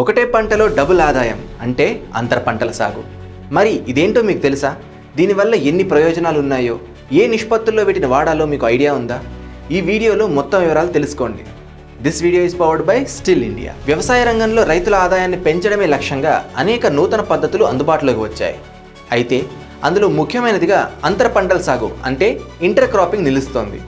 ఒకటే పంటలో డబుల్ ఆదాయం అంటే అంతర పంటల సాగు. మరి ఇదేంటో మీకు తెలుసా? దీనివల్ల ఎన్ని ప్రయోజనాలు ఉన్నాయో ఏ నిష్పత్తుల్లో వీటిని వాడాలో మీకు ఐడియా ఉందా? ఈ వీడియోలో మొత్తం వివరాలు తెలుసుకోండి. This video is powered by Stihl India వ్యవసాయ రంగంలో రైతుల ఆదాయాన్ని పెంచడమే లక్ష్యంగా అనేక నూతన పద్ధతులు అందుబాటులోకి వచ్చాయి. అయితే అందులో ముఖ్యమైనదిగా అంతర పంటల సాగు అంటే ఇంటర్ క్రాపింగ్ నిలుస్తోంది.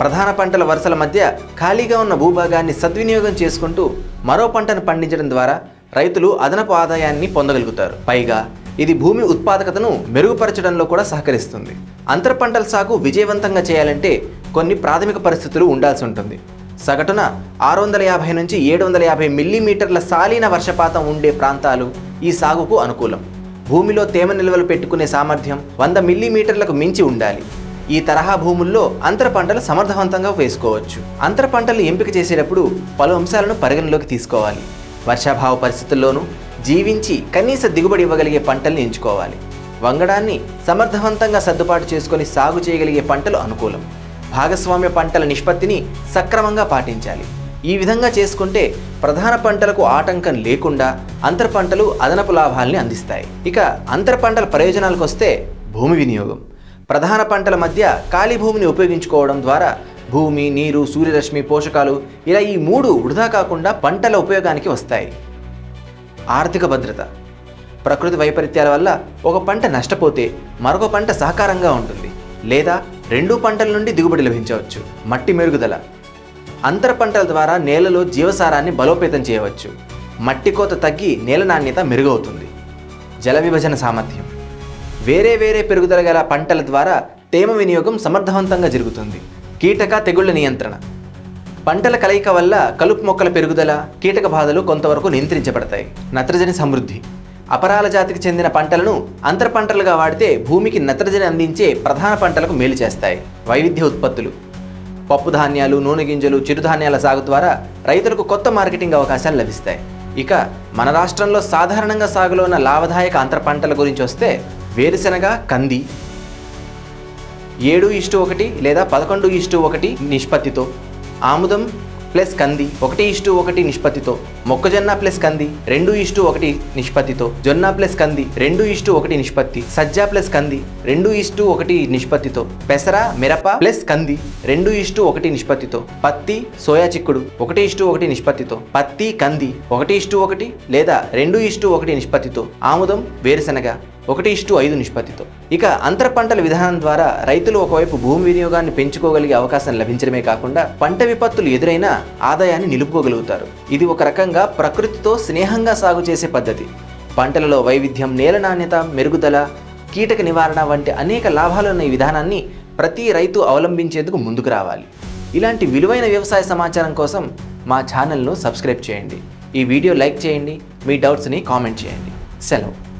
ప్రధాన పంటల వరుసల మధ్య ఖాళీగా ఉన్న భూభాగాన్ని సద్వినియోగం చేసుకుంటూ మరో పంటను పండించడం ద్వారా రైతులు అదనపు ఆదాయాన్ని పొందగలుగుతారు. పైగా ఇది భూమి ఉత్పాదకతను మెరుగుపరచడంలో కూడా సహకరిస్తుంది. అంతర పంటల సాగు విజయవంతంగా చేయాలంటే కొన్ని ప్రాథమిక పరిస్థితులు ఉండాల్సి ఉంటుంది. సగటున ఆరు వందల యాభై నుంచి ఏడు వందల యాభై మిల్లీమీటర్ల సాలీన వర్షపాతం ఉండే ప్రాంతాలు ఈ సాగుకు అనుకూలం. భూమిలో తేమ నిల్వలు పెట్టుకునే సామర్థ్యం వంద మిల్లీమీటర్లకు మించి ఉండాలి. ఈ తరహా భూముల్లో అంతర పంటలు సమర్థవంతంగా వేసుకోవచ్చు. అంతర పంటలు ఎంపిక చేసేటప్పుడు పలు అంశాలను పరిగణలోకి తీసుకోవాలి. వర్షాభావ పరిస్థితుల్లోనూ జీవించి కనీస దిగుబడి ఇవ్వగలిగే పంటల్ని ఎంచుకోవాలి. వంగడాన్ని సమర్థవంతంగా సర్దుబాటు చేసుకొని సాగు చేయగలిగే పంటలు అనుకూలం. భాగస్వామ్య పంటల నిష్పత్తిని సక్రమంగా పాటించాలి. ఈ విధంగా చేసుకుంటే ప్రధాన పంటలకు ఆటంకం లేకుండా అంతర పంటలు అదనపు లాభాల్ని అందిస్తాయి. ఇక అంతర పంటల ప్రయోజనాలకు వస్తే భూమి వినియోగం. ప్రధాన పంటల మధ్య ఖాళీ భూమిని ఉపయోగించుకోవడం ద్వారా భూమి నీరు సూర్యరశ్మి పోషకాలు ఇలా ఈ మూడు వృధా కాకుండా పంటల ఉపయోగానికి వస్తాయి. ఆర్థిక భద్రత. ప్రకృతి వైపరీత్యాల వల్ల ఒక పంట నష్టపోతే మరొక పంట సహకారంగా ఉంటుంది. లేదా రెండు పంటల నుండి దిగుబడి లభించవచ్చు. మట్టి మెరుగుదల. అంతర పంటల ద్వారా నేలలో జీవసారాన్ని బలోపేతం చేయవచ్చు. మట్టి కోత తగ్గి నేల నాణ్యత మెరుగవుతుంది. జల విభజన సామర్థ్యం. వేరే వేరే పెరుగుదల గల పంటల ద్వారా తేమ వినియోగం సమర్థవంతంగా జరుగుతుంది. కీటక తెగుళ్ళ నియంత్రణ. పంటల కలయిక వల్ల కలుపు మొక్కల పెరుగుదల కీటక బాధలు కొంతవరకు నియంత్రించబడతాయి. నత్రజని సమృద్ధి. అపరాల జాతికి చెందిన పంటలను అంతర పంటలుగా వాడితే భూమికి నత్రజని అందించే ప్రధాన పంటలకు మేలు చేస్తాయి. వైవిధ్య ఉత్పత్తులు. పప్పు ధాన్యాలు నూనె గింజలు చిరుధాన్యాల సాగు ద్వారా రైతులకు కొత్త మార్కెటింగ్ అవకాశాలు లభిస్తాయి. ఇక మన రాష్ట్రంలో సాధారణంగా సాగులో ఉన్న లాభదాయక అంతర పంటల గురించి వస్తే వేరుశెనగ కంది ఏడు ఇష్టు ఒకటి లేదా పదకొండు ఇష్టు ఒకటి నిష్పత్తితో ఆముదం ప్లస్ కంది ఒకటి ఇష్టు ఒకటి నిష్పత్తితో మొక్కజొన్న ప్లస్ కంది రెండు ఇష్టు ఒకటి నిష్పత్తితో జొన్న ప్లస్ కంది రెండు ఇష్టు ఒకటి నిష్పత్తి సజ్జ ప్లస్ కంది రెండు ఇష్టు ఒకటి నిష్పత్తితో పెసర మిరప ప్లస్ కంది రెండు ఇష్టు ఒకటి నిష్పత్తితో పత్తి సోయా చిక్కుడు ఒకటి ఇష్టు ఒకటి నిష్పత్తితో పత్తి కంది ఒకటి ఇష్టు ఒకటి లేదా రెండు ఇష్టు ఒకటి నిష్పత్తితో ఆముదం వేరుశెనగ ఒకటి ఇష్టు ఐదు నిష్పత్తితో. ఇక అంతర పంటల విధానం ద్వారా రైతులు ఒకవైపు భూమి వినియోగాన్ని పెంచుకోగలిగే అవకాశం లభించడమే కాకుండా పంట విపత్తులు ఎదురైనా ఆదాయాన్ని నిలుపుకోగలుగుతారు. ఇది ఒక రకంగా ప్రకృతితో స్నేహంగా సాగు చేసే పద్ధతి. పంటలలో వైవిధ్యం నేల నాణ్యత మెరుగుదల కీటక నివారణ వంటి అనేక లాభాలున్న ఈ విధానాన్ని ప్రతి రైతు అవలంబించేందుకు ముందుకు రావాలి. ఇలాంటి విలువైన వ్యవసాయ సమాచారం కోసం మా ఛానల్ను సబ్స్క్రైబ్ చేయండి. ఈ వీడియో లైక్ చేయండి. మీ డౌట్స్ని కామెంట్ చేయండి. సెలవు.